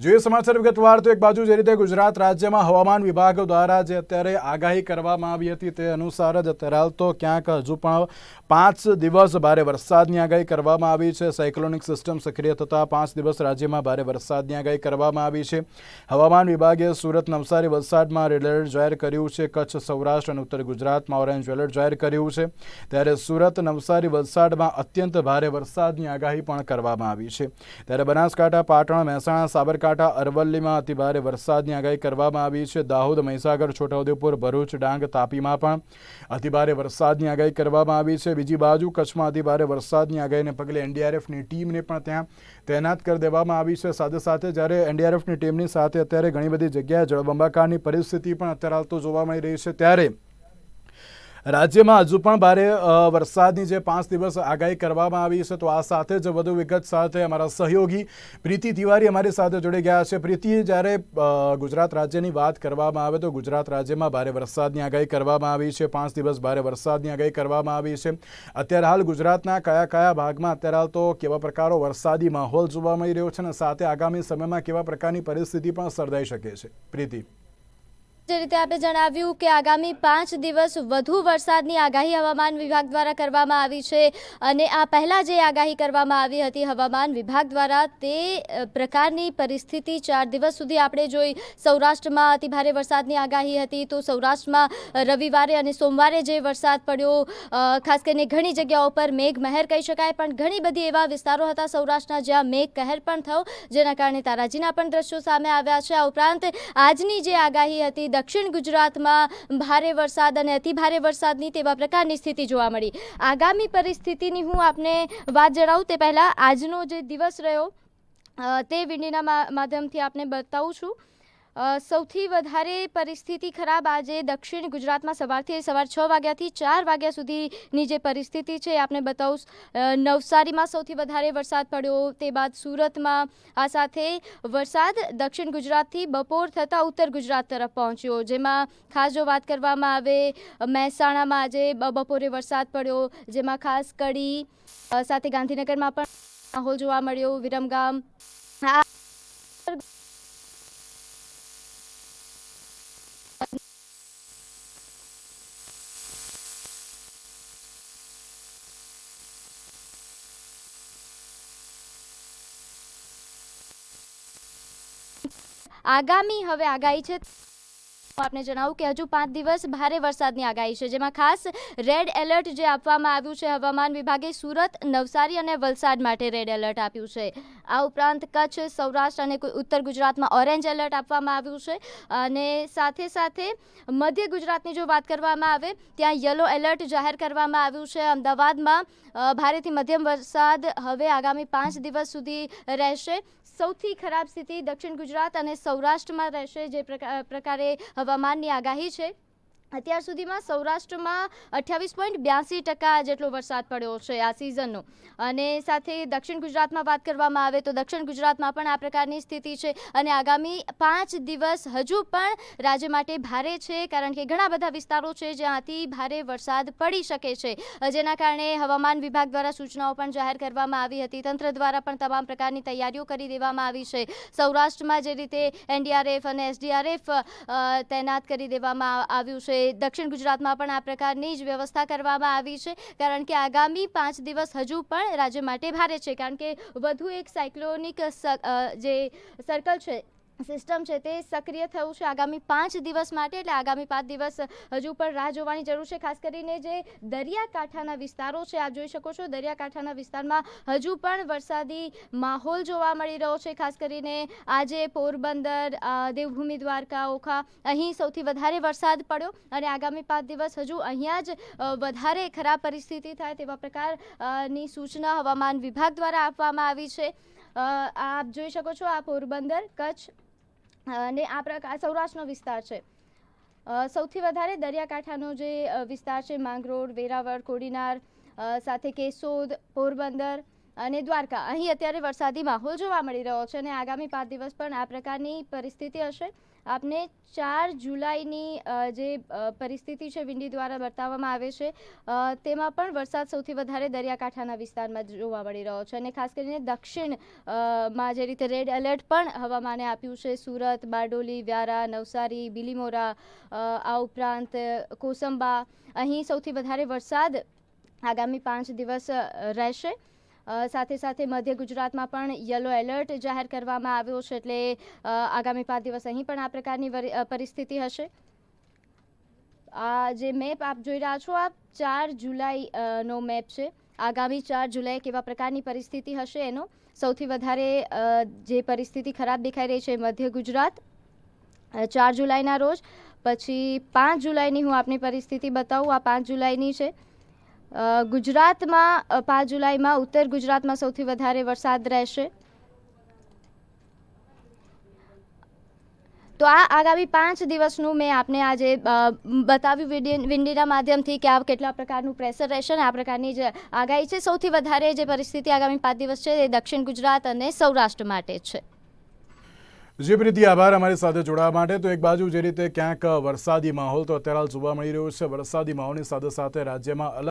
જોઈએ સમાચાર વિગતવાર, તો એક બાજુ જે રીતે ગુજરાત રાજ્યમાં હવામાન વિભાગ દ્વારા જે અત્યારે આગાહી કરવામાં આવી હતી તે અનુસાર જ અત્યારે હાલ તો ક્યાંક હજુ પણ પાંચ દિવસ ભારે વરસાદની આગાહી કરવામાં આવી છે. સાયક્લોનિક સિસ્ટમ સક્રિય થતાં પાંચ દિવસ રાજ્યમાં ભારે વરસાદની આગાહી કરવામાં આવી છે. હવામાન વિભાગે સુરત નવસારી વલસાડમાં રેડ એલર્ટ જાહેર કર્યું છે. કચ્છ સૌરાષ્ટ્ર અને ઉત્તર ગુજરાતમાં ઓરેન્જ એલર્ટ જાહેર કર્યું છે. ત્યારે સુરત નવસારી વલસાડમાં અત્યંત ભારે વરસાદની આગાહી પણ કરવામાં આવી છે. ત્યારે બનાસકાંઠા, પાટણ, મહેસાણા, સાબરકાંઠા અરવલ્લીમાં અતિભારે વરસાદની આગાહી કરવામાં આવી છે. દાહોદ, મહીસાગર, છોટાઉદેપુર, ભરૂચ, ડાંગ, તાપીમાં પણ અતિભારે વરસાદની આગાહી કરવામાં આવી છે. બીજી બાજુ કચ્છમાં અતિભારે વરસાદની આગાહીને પગલે એનડીઆરએફની ટીમને પણ ત્યાં તૈનાત કરી દેવામાં આવી છે. સાથે સાથે જ્યારે એનડીઆરએફની ટીમની સાથે અત્યારે ઘણી બધી જગ્યાએ જળબંબાકારની પરિસ્થિતિ પણ અત્યારે હાલ તો જોવા મળી રહી છે. ત્યારે રાજ્યમાં હજુ પણ ભારે વરસાદની જે પાંચ દિવસ આગાહી કરવામાં આવી છે, તો આ સાથે જ વધુ વિગત સાથે અમારા સહયોગી પ્રીતિ તિવારી અમારી સાથે જોડી ગયા છે. પ્રીતિ, જ્યારે ગુજરાત રાજ્યની વાત કરવામાં આવે, તો ગુજરાત રાજ્યમાં ભારે વરસાદની આગાહી કરવામાં આવી છે. પાંચ દિવસ ભારે વરસાદની આગાહી કરવામાં આવી છે. અત્યારે હાલ ગુજરાતના કયા કયા ભાગમાં અત્યારે હાલ તો કેવા પ્રકારો વરસાદી માહોલ જોવા મળી રહ્યો છે અને સાથે આગામી સમયમાં કેવા પ્રકારની પરિસ્થિતિ પણ સર્જાઈ શકે છે? પ્રીતિ. જે રીતે આપણે જણાવ્યું કે આગામી પાંચ દિવસ વધુ વરસાદની આગાહી હવામાન વિભાગ દ્વારા કરવામાં આવી છે અને આ પહેલાં જે આગાહી કરવામાં આવી હતી હવામાન વિભાગ દ્વારા તે પ્રકારની પરિસ્થિતિ ચાર દિવસ સુધી આપણે જોઈ. સૌરાષ્ટ્રમાં અતિભારે વરસાદની આગાહી હતી તો સૌરાષ્ટ્રમાં રવિવારે અને સોમવારે જે વરસાદ પડ્યો ખાસ કરીને ઘણી જગ્યાઓ પર મેઘ મહેર કહી શકાય, પણ ઘણી બધી એવા વિસ્તારો હતા સૌરાષ્ટ્રના જ્યાં મેઘ કહેર પણ થયો, જેના કારણે તારાજીના પણ દ્રશ્યો સામે આવ્યા છે. આ ઉપરાંત આજની જે આગાહી હતી દક્ષિણ ગુજરાતમાં ભારે વરસાદ અને અતિ ભારે વરસાદની તેવા પ્રકારની સ્થિતિ જોવા મળી. આગામી પરિસ્થિતિની હું આપને વાત જણાવું તે પહેલાં આજનો જે દિવસ રહ્યો તે વિંડીના માધ્યમથી આપને બતાવું છું. સૌથી વધારે પરિસ્થિતિ ખરાબ આજે દક્ષિણ ગુજરાતમાં સવારથી સવાર છ વાગ્યાથી ચાર વાગ્યા સુધીની જે પરિસ્થિતિ છે આપને બતાવું. નવસારીમાં સૌથી વધારે વરસાદ પડ્યો, તે બાદ સુરતમાં આ સાથે વરસાદ દક્ષિણ ગુજરાતથી બપોર થતાં ઉત્તર ગુજરાત તરફ પહોંચ્યો, જેમાં ખાસ જો વાત કરવામાં આવે, મહેસાણામાં આજે બપોરે વરસાદ પડ્યો, જેમાં ખાસ કડી સાથે ગાંધીનગરમાં પણ માહોલ જોવા મળ્યો, વિરમગામ આ આગામી હવે આગાહી છે. આપને જણાવું કે હજુ પાંચ દિવસ ભારે વરસાદની આગાહી છે, જેમાં ખાસ રેડ એલર્ટ જે આપવામાં આવ્યું છે, હવામાન વિભાગે સુરત, નવસારી અને વલસાડ માટે રેડ એલર્ટ આપ્યું છે. આ ઉપરાંત કચ્છ, સૌરાષ્ટ્ર અને ઉત્તર ગુજરાતમાં ઓરેન્જ એલર્ટ આપવામાં આવ્યું છે અને સાથે સાથે મધ્ય ગુજરાતની જો વાત કરવામાં આવે, ત્યાં યલો એલર્ટ જાહેર કરવામાં આવ્યું છે. અમદાવાદમાં ભારેથી મધ્યમ વરસાદ હવે આગામી પાંચ દિવસ સુધી રહેશે. સૌથી ખરાબ સ્થિતિ દક્ષિણ ગુજરાત અને સૌરાષ્ટ્રમાં રહેશે, જે પ્રકા- પ્રકારે હવામાનની આગાહી છે. અત્યાર સુધીમાં સૌરાષ્ટ્રમાં અઠ્યાવીસ પોઈન્ટ બ્યાસી ટકા જેટલો વરસાદ પડ્યો છે આ સિઝનનો અને સાથે દક્ષિણ ગુજરાતમાં વાત કરવામાં આવે તો દક્ષિણ ગુજરાતમાં પણ આ પ્રકારની સ્થિતિ છે અને આગામી પાંચ દિવસ હજુ પણ રાજ્ય માટે ભારે છે કારણ કે ઘણા બધા વિસ્તારો છે જ્યાં અતિ ભારે વરસાદ પડી શકે છે. જેના કારણે હવામાન વિભાગ દ્વારા સૂચનાઓ પણ જાહેર કરવામાં આવી હતી. તંત્ર દ્વારા પણ તમામ પ્રકારની તૈયારીઓ કરી દેવામાં આવી છે. સૌરાષ્ટ્રમાં જે રીતે એનડીઆરએફ અને એસડીઆરએફ તૈનાત કરી દેવામાં આવ્યું છે દક્ષિણ ગુજરાતમાં પણ આ પ્રકારની જ વ્યવસ્થા કરવામાં આવી છે, કારણ કે આગામી પાંચ દિવસ હજુ પણ રાજ્ય માટે ભારે છે, કારણ કે વધુ એક સાયક્લોનિક જે સર્કલ છે સિસ્ટમ છે તે સક્રિય થયું છે આગામી પાંચ દિવસ માટે, એટલે આગામી પાંચ દિવસ હજુ પણ રાહ જોવાની જરૂર છે. ખાસ કરીને જે દરિયાકાંઠાના વિસ્તારો છે, આપ જોઈ શકો છો દરિયાકાંઠાના વિસ્તારમાં હજુ પણ વરસાદી માહોલ જોવા મળી રહ્યો છે. ખાસ કરીને આજે પોરબંદર દેવભૂમિ દ્વારકા, ઓખા, અહીં સૌથી વધારે વરસાદ પડ્યો અને આગામી પાંચ દિવસ હજુ અહીંયા જ વધારે ખરાબ પરિસ્થિતિ થાય તેવા પ્રકારની સૂચના હવામાન વિભાગ દ્વારા આપવામાં આવી છે. આપ જોઈ શકો છો આ પોરબંદર કચ્છ અને આ પ્રકાર સૌરાષ્ટ્રનો વિસ્તાર છે. સૌથી વધારે દરિયાકાંઠાનો જે વિસ્તાર છે, માંગરોળ, વેરાવળ, કોડીનાર સાથે કેશોદ, પોરબંદર અને દ્વારકા. અહીં અત્યારે વરસાદી માહોલ જોવા મળી રહ્યો છે અને આગામી પાંચ દિવસ પણ આ પ્રકારની પરિસ્થિતિ હશે. આપને ચાર જુલાઈની જે પરિસ્થિતિ છે વિંડી દ્વારા બતાવવામાં આવે છે તેમાં પણ વરસાદ સૌથી વધારે દરિયાકાંઠાના વિસ્તારમાં જોવા મળી રહ્યો છે અને ખાસ કરીને દક્ષિણમાં જે રીતે રેડ એલર્ટ પણ હવામાને આપ્યું છે, સુરત, બારડોલી, વ્યારા, નવસારી, બિલીમોરા આ ઉપરાંત કોસંબા. અહીં સૌથી વધારે વરસાદ આગામી પાંચ દિવસ રહેશે. સાથે સાથે મધ્ય ગુજરાતમાં પણ યલો એલર્ટ જાહેર કરવામાં આવ્યો છે એટલે આગામી પાંચ દિવસ અહીં પણ આ પ્રકારની પરિસ્થિતિ હશે. આ જે મેપ આપ જોઈ રહ્યા છો, આ ચાર જુલાઈ નો મેપ છે. આગામી ચાર જુલાઈ કેવા પ્રકારની પરિસ્થિતિ હશે એનો સૌથી વધારે જે પરિસ્થિતિ ખરાબ દેખાઈ રહી છે મધ્ય ગુજરાત. ચાર જુલાઈના રોજ, પછી પાંચ જુલાઈની હું આપની પરિસ્થિતિ બતાવું. આ પાંચ જુલાઈની છે. ગુજરાતમાં પાંચ જુલાઈમાં, ઉત્તર ગુજરાતમાં સૌથી વધારે વરસાદ રહેશે. તો આ આગામી પાંચ દિવસનું મેં આપને આજે બતાવ્યું વિડી- વિંડીના માધ્યમથી કે આ કેટલા પ્રકારનું પ્રેશર રહેશે અને આ પ્રકારની જે આગાહી છે, સૌથી વધારે જે પરિસ્થિતિ આગામી પાંચ દિવસ છે, એ દક્ષિણ ગુજરાત અને સૌરાષ્ટ્ર માટે છે. જે, પ્રીતિ, આભાર અમારી સાથે જોડાવા માટે. તો એક બાજુ જે રીતે ક્યાંક વરસાદી માહોલ તો અત્યારે હાલ જોવા મળી રહ્યો છે. વરસાદી માહોલની સાથે સાથે રાજ્યમાં અલગ